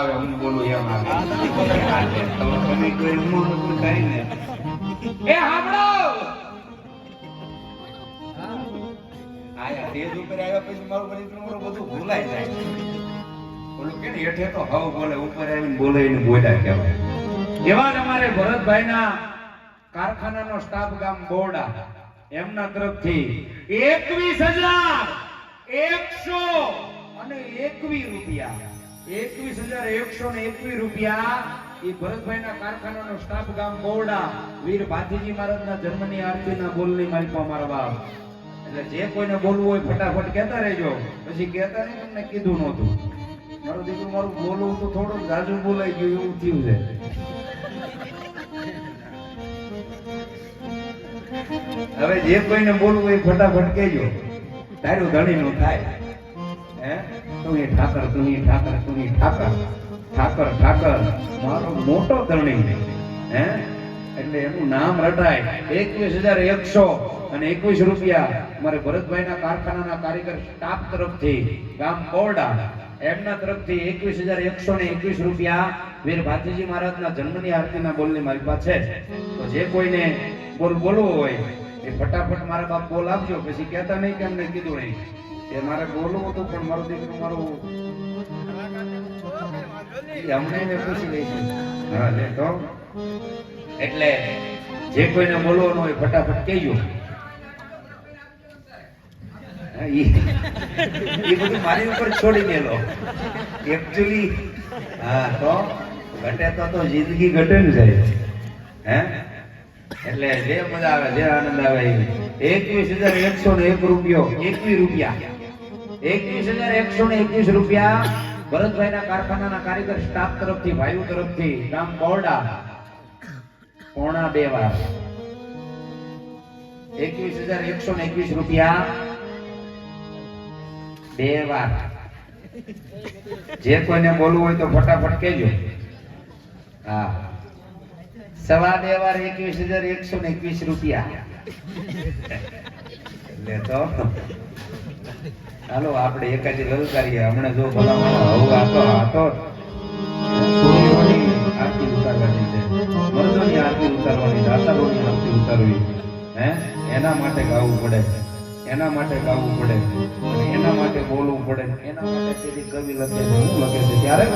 આવે હું બોલું એમ આવે તમે કોઈ થાય ને એ સાંભળો આયા સ્ટેજ ઉપર આવ્યા પછી મારું બધી બધું ભૂલાઈ જાય. ઓલું કે હેઠે તો હવ બોલે ઉપર આવીને બોલે એને બોલ્યા કહેવાય. એવા અમારે ભરતભાઈના કારખાનાનો સ્ટાફ ગામ બોરડા. એમના તરફથી એકવીસ હજાર એકસો અને એકવીસ રૂપિયા. એકવીસ હજાર એકસો ને એકવીસ રૂપિયા એ ભરતભાઈના કારખાનાનો સ્ટાફ ગામ બોરડા વીર ભાતીજી મહારાજના જન્મની આરતીના બોલની માલિકો મારા બાપ. એટલે જે કોઈને બોલવું હોય ફટાફટ કહેતા રહેજો. પછી કહેતા નહીં, તમને કીધું નહોતું. મારું દીકરું મારું બોલવું તો થોડું જાજુ બોલાઈ ગયું, એવું થયું છે. હવે જે કોઈને બોલવું હોય ફટાફટ કહેજો. તારું ધણીનું થાય. હે તું ઠાકર તું ઠાકર તું ઠાકર. ઠાકર ઠાકર. મારો મોટો ધણી હે? એટલે એનું નામ રટાય. એકવીસ હજાર એકસો અને એકવીસ રૂપિયા મારે ભરતભાઈના કારખાનાના કારીગર સ્ટાફ તરફથી, ગામ કોરડા એમના તરફથી એકવીસ હજાર એકસો ને એકવીસ રૂપિયા વીર ભાતીજી મહારાજના જન્મની આરતીના બોલની મારી પાસે તો જે કોઈને બોલ બોલવો હોય, એ ફટાફટ મારા બાપ બોલ આપજો પછી કહેતા નહીં કે અમને કીધું નહીં. એ મારે બોલવું હતું પણ મારો દીકરો મારો એ અમને પૂછી હા લે તો. એટલે જે કોઈને બોલવાનું હોય ફટાફટ કહેજો. ઈ બધું મારી ઉપર છોડી દેલો એકચ્યુઅલી હા તો ઘટે તો તો જિંદગી ઘટે ને જાય. હે? એટલે જે મજા આવે જે આનંદ આવે એ એકવીસ હજાર એકસો ને એક રૂપિયો એકવીસ રૂપિયા. એકવીસ હજાર એકસો ને એકવીસ રૂપિયા ભરતભાઈના કારખાનાના કારીગર સ્ટાફ તરફથી, ભાઈઓ તરફથી, ગામ બોરડા પોણા બે વાર. એકવીસ હજાર એકસો ને એકવીસ રૂપિયા બે વાર. જે કોઈને બોલવું હોય તો ફટાફટ કહેજો. હા. સવા બે વાર એકવીસ હજાર એકસો ને એકવીસ રૂપિયા. એટલે તો ચાલો આપણે એકાદી રલ કરીએ હમણાં જો ભલા હવું હવે આ તો આ તો આરતી ઉતારવાની છે. મર્દોની આરતી ઉતારવાની દાતારોની આરતી ઉતારવી. હે? એના માટે ગાવું પડે. એના માટે ગાવું પડે. એના માટે બોલવું પડે. એના માટે પેલી કવિ લખે છે. હું લખે છે. ત્યારે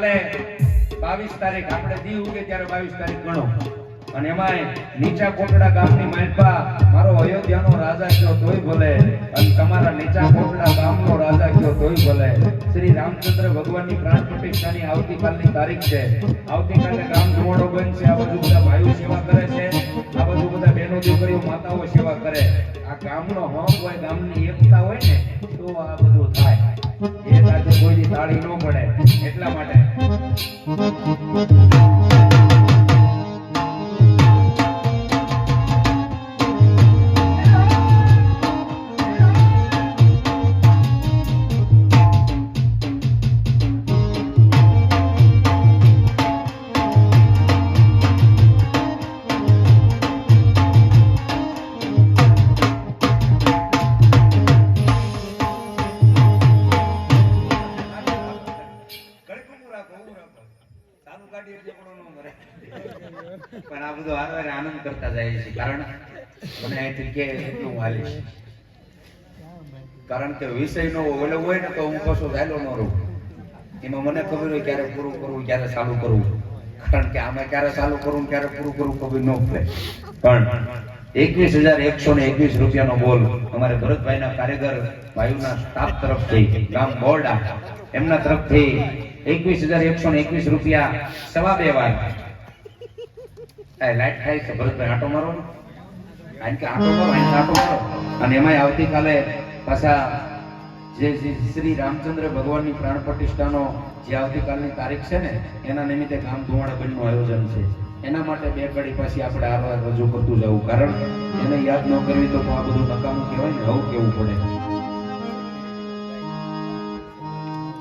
આવતીકાલે બાવીસ તારીખ, આપણે દી ઉગે ત્યારે બાવીસ તારીખ ગણો. અને એમાંય નીચા કોટડા ગામની માલપા, મારો અયોધ્યાનો રાજા કયો તોય ભલે, અને તમારા નીચા કોટડા ગામનો રાજા કયો તોય ભલે. શ્રી રામચંદ્ર ભગવાનની પ્રાણ પ્રતિષ્ઠાની આવતીકાલની તારીખ છે. આવતીકાલે ગામ ધોવાડો બનશે, આ બધું બધા ભાઈઓ સેવા કરે છે. આ બધું બધા બહેનો દીકરીઓ, માતાઓ સેવા કરે. આ ગામનો હક હોય, ગામની એકતા હોય ને, તો આ બધું થાય. એ સાથે કોઈ તાળી ન પડે એટલા માટે. કે એટલું હાલીશ કારણ કે વિષયનો ઓલો હોય ને તો હું કશો વહેલો ન રહું. એમાં મને ખબર હોય ક્યારે પૂરું કરવું ક્યારે ચાલુ કરવું કારણ કે આમાં ક્યારે ચાલુ કરવું ક્યારે પૂરું કરવું ખબર ન પડે. પણ એકવીસ હજાર એકસો ને એકવીસ રૂપિયાનો બોલ અમારે ભરતભાઈના કારીગર ભાઈઓના સ્ટાફ તરફથી, ગામ બોરડા, એમના તરફથી એકવીસ હજાર એકસો ને એકવીસ રૂપિયા સવા બે વાર. લાઈટ થાય છે, ભરતભાઈ આટો મારો. ને અને એમાંય આવતીકાલે પાછા જે શ્રી રામચંદ્ર ભગવાનની પ્રાણ પ્રતિષ્ઠાનો જે આવતીકાલની તારીખ છે ને, એના નિમિત્તે ગામ ધુવાડા બંધનું આયોજન છે. એના માટે બે કડી પાછી આપણે આ રજૂ કરતું જવું. કારણ એને યાદ ન કરવી તો આ બધું નકામું કહેવાય ને, આવું કેવું પડે.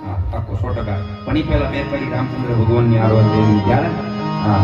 હા પાકો સો ટકા. પણ એ પહેલા બે કડી રામચંદ્ર ભગવાનની આરવાર દેવી. ત્યારે હા.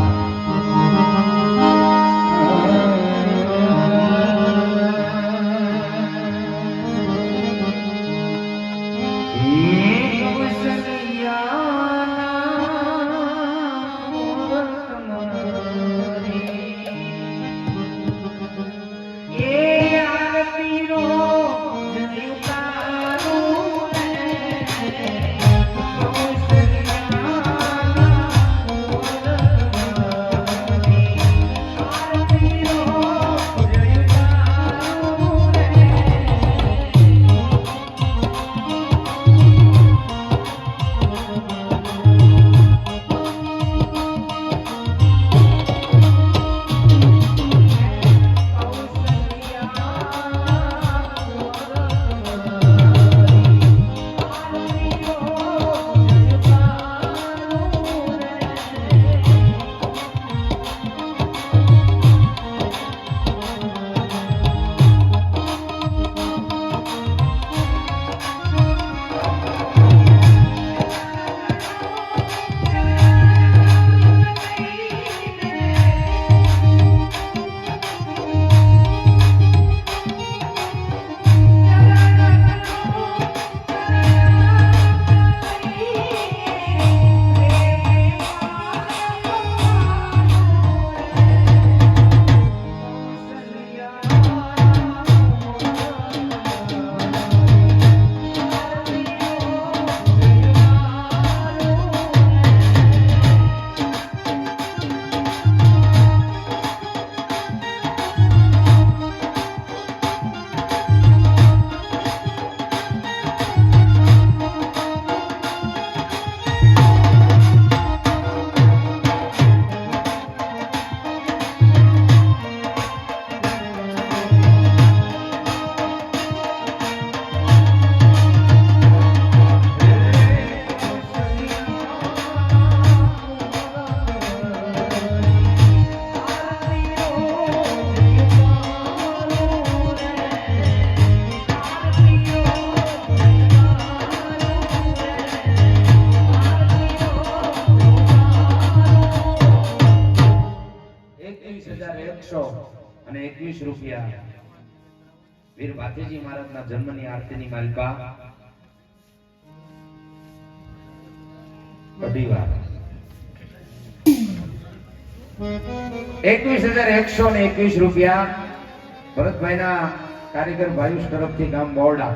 અને રૂપિયા. વીર ભાતીજી મહારાજના જન્મની આરતીની માલિકા. અઢી વાર એકવીસ હજાર એકસો ને એકવીસ રૂપિયા. ભરતભાઈના કારીગર ભાયુષ તરફથી ગામ બોરડા.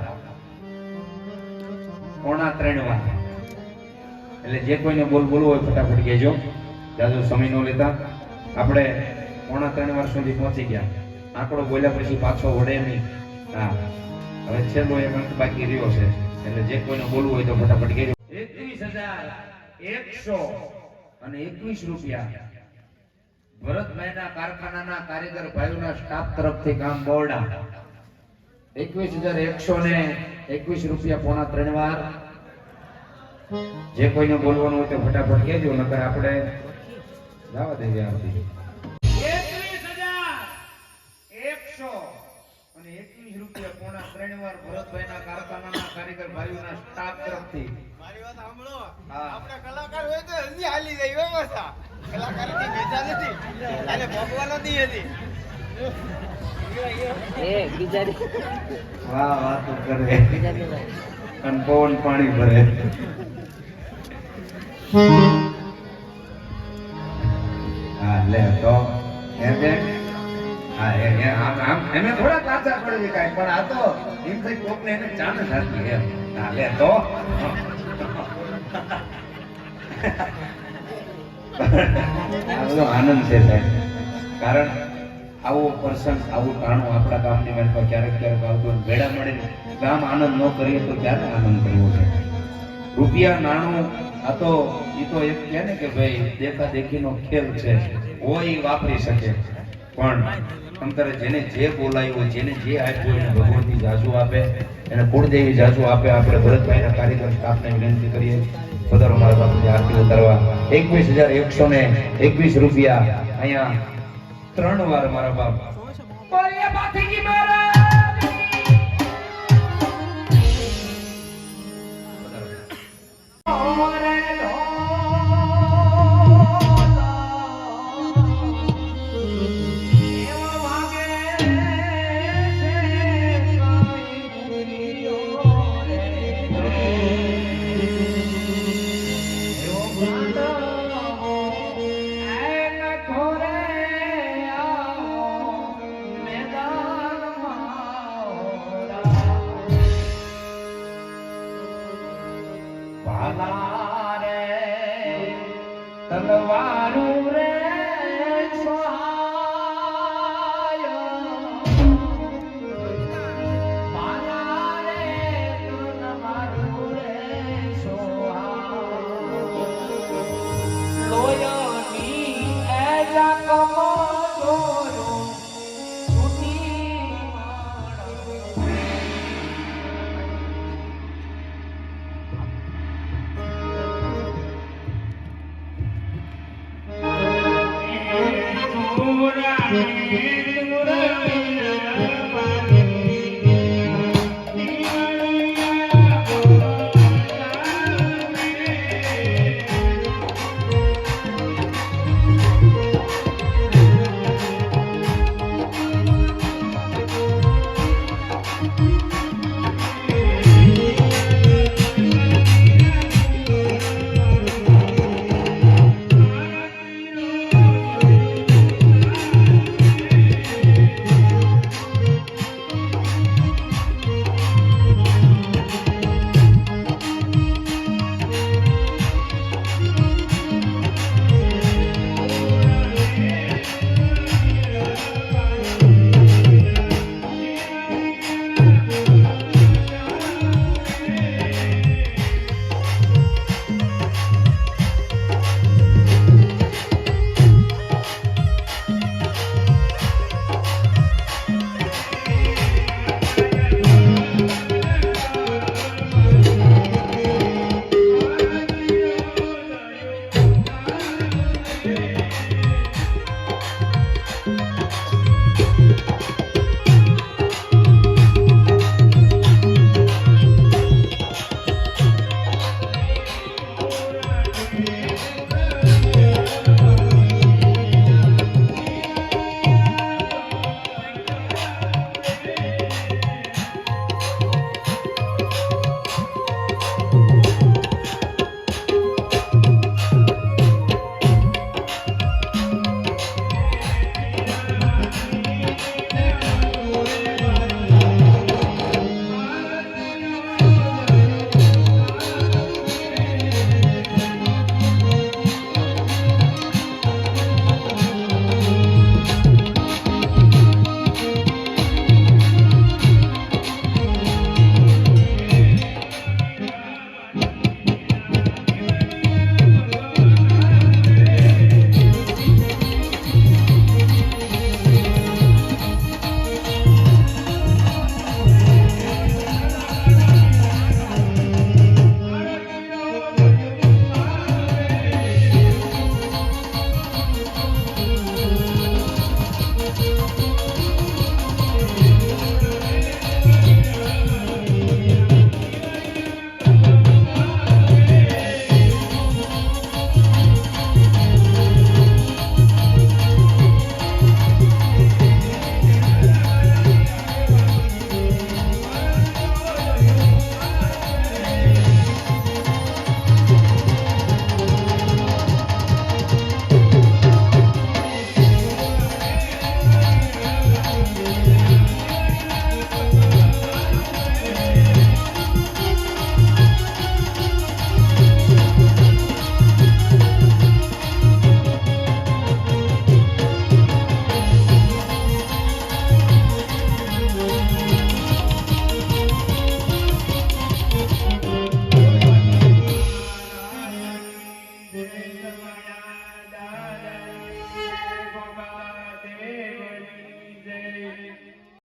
પોણા ત્રણ વાર એટલે જે કોઈને બોલ બોલવું હોય ફટાફટ કહેજો. જાજો સમય નો લેતા. આપણે પોણા ત્રણ વાર સુધી પહોંચી ગયા. આંકડો બોલ્યા પછી પાછો વળે નહીં. હા. હવે છેલ્લો એક અંક બાકી રહ્યો છે. એટલે જે કોઈને બોલવું હોય તો ફટાફટ કહેજો. એકવીસ હજાર એકસો અને એકવીસ રૂપિયા. ભરતભાઈના કારખાનાના કારીગર ભાઈઓના સ્ટાફ તરફથી કામ બોરડા. એકવીસ હજાર એકસો ને એકવીસ રૂપિયા પોણા ત્રણ વાર. જે કોઈને બોલવાનું હોય તો ફટાફટ કહેજો, નકર આપણે જવા દઈએ આવતી એકવીસ રૂપિયા પોણા ત્રણ વાર ભરતભાઈના કારખાનાના કારીગર ભાઈઓના સ્ટાફ તરફથી. મારી વાત સાંભળો. હા. કલાકાર હોય તો હજી હાલી જાય હો પાછા. કલાકારથી ભેજા નથી. અને ભગવાન નથી હજી વાહ વાહ તો કરે. અને પવન પાણી ભરે. હા લે તો. કારણ આવો પ્રસંગ આવું ટાણું આપણા ગામની પર ક્યારેક ક્યારેક આવતું. ભેળા મળીને ગામ આનંદ ન કરીએ તો ક્યારે આનંદ કરવો છે? રૂપિયા નાણું, આ તો એ તો એક કહે ને કે ભાઈ દેખા દેખીનો ખેલ છે. હોય વાપરી શકે. પણ અંતરે જેને જે બોલાયું, જેને જે આપ્યું એને ભગવાનની જાજુ આપે, એને કુળદેવી જાજુ આપે. આપણે ભરતભાઈના કારીગર સ્ટાફને વિનંતી કરીએ પધારો મારા બાપુની આરતી ઉતારવા. એકવીસ હજાર એકસો ને એકવીસ રૂપિયા અહીંયા ત્રણ વાર મારા બાપ. બોલીએ પાથીજી ભાલા રે તલવારું You.